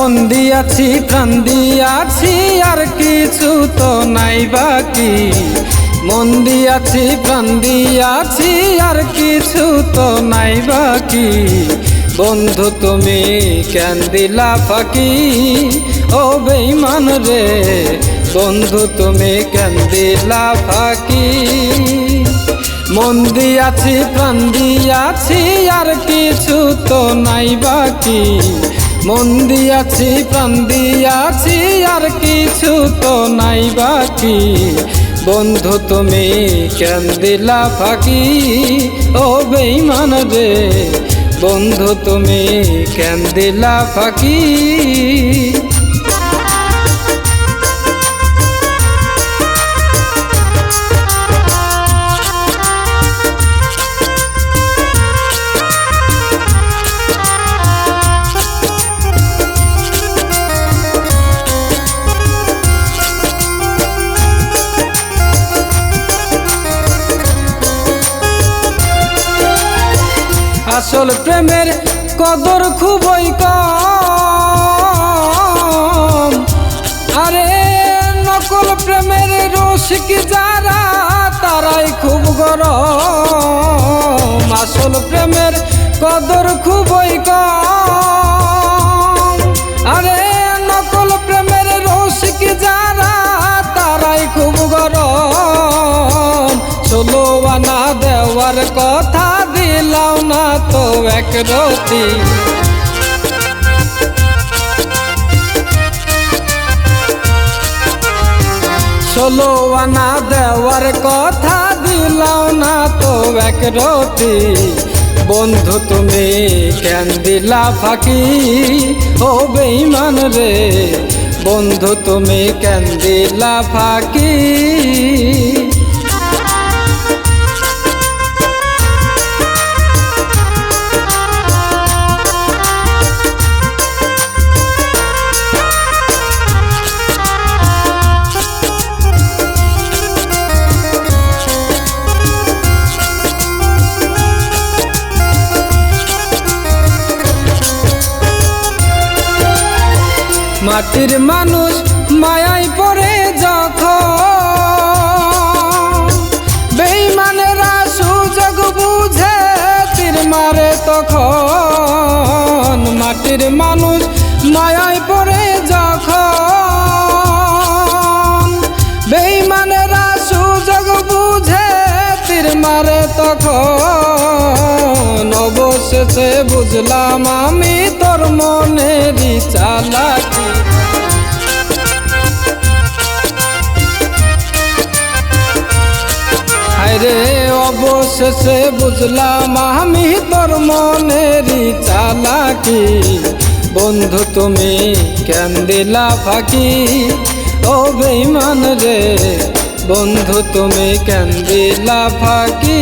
মন দিয়াছি, প্রাণ দিয়াছি, আর কিছু তো নাই বাকি। মন দিয়াছি, প্রাণ দিয়াছি, আর কিছু তো নাই বাকি। বন্ধু, তুমি কেন দিলা ফাঁকি? ও বেইমান রে, বন্ধু, তুমি কেন দিলা ফাঁকি? মন দিয়াছি, প্রাণ দিয়াছি, আর কিছু তো নাই বাকি। মন দিয়াছি, প্রাণ দিয়াছি, আর কিছু তো নাই বাকি। বন্ধু তুমি কেন দিলা ফাঁকি? ও বেইমান রে, বন্ধু তুমি কেন দিলা ফাঁকি? আসল প্রেমের কদর খুবই কম। আরে নকল প্রেমের রসিক যারা, তারাই খুব গরম। আসল প্রেমের কদর খুবই কম। আরে নকল প্রেমের রসিক যারা, তারাই খুব গরম। ষোলো আনা দেওয়ার কথা তো এক রতি। ষোলো আনা দেওয়ার কথা দিলাম না তো এক রতি। বন্ধু, তুমি কেন দিলা ফাঁকি? ও বেইমান রে। বন্ধু, তুমি কেন দিলা ফাঁকি? মাটির মানুষ মায়াই পড়ে যখন। বেইমানেরা সুযোগ বুঝে তীর মারে তখন। মাটির মানুষ মায়াই পড়ে যখন। বেইমানেরা সুযোগ বুঝে তীর মারে তখন। অবশেষে বুঝলাম আমি তোর মনেরই চালাকি। আরে অবশেষে বুঝলাম আমি তোর মনেরই চালাকি। বন্ধু, তুমি কেন দিলা ফাঁকি। ও বেইমান রে, বন্ধু, তুমি কেন দিলা ফাঁকি।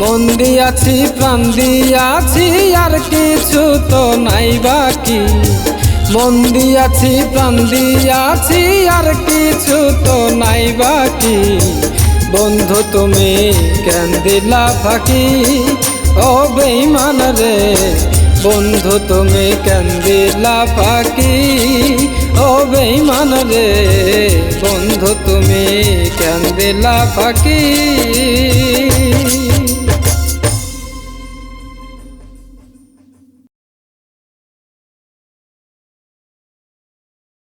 মন দিয়াছি, প্রাণ দিয়াছি, আর কিছু তো নাই বাকি। মন দিয়াছি, প্রাণ দিয়াছি, আর কিছু তো নাই বাকি। বন্ধু, তুমি কেন দিলা ফাঁকি? ও বেইমান রে, বন্ধু, তুমি কেন দিলা ফাঁকি? ও বেইমান রে, বন্ধু, তুমি কেন দিলা ফাঁকি?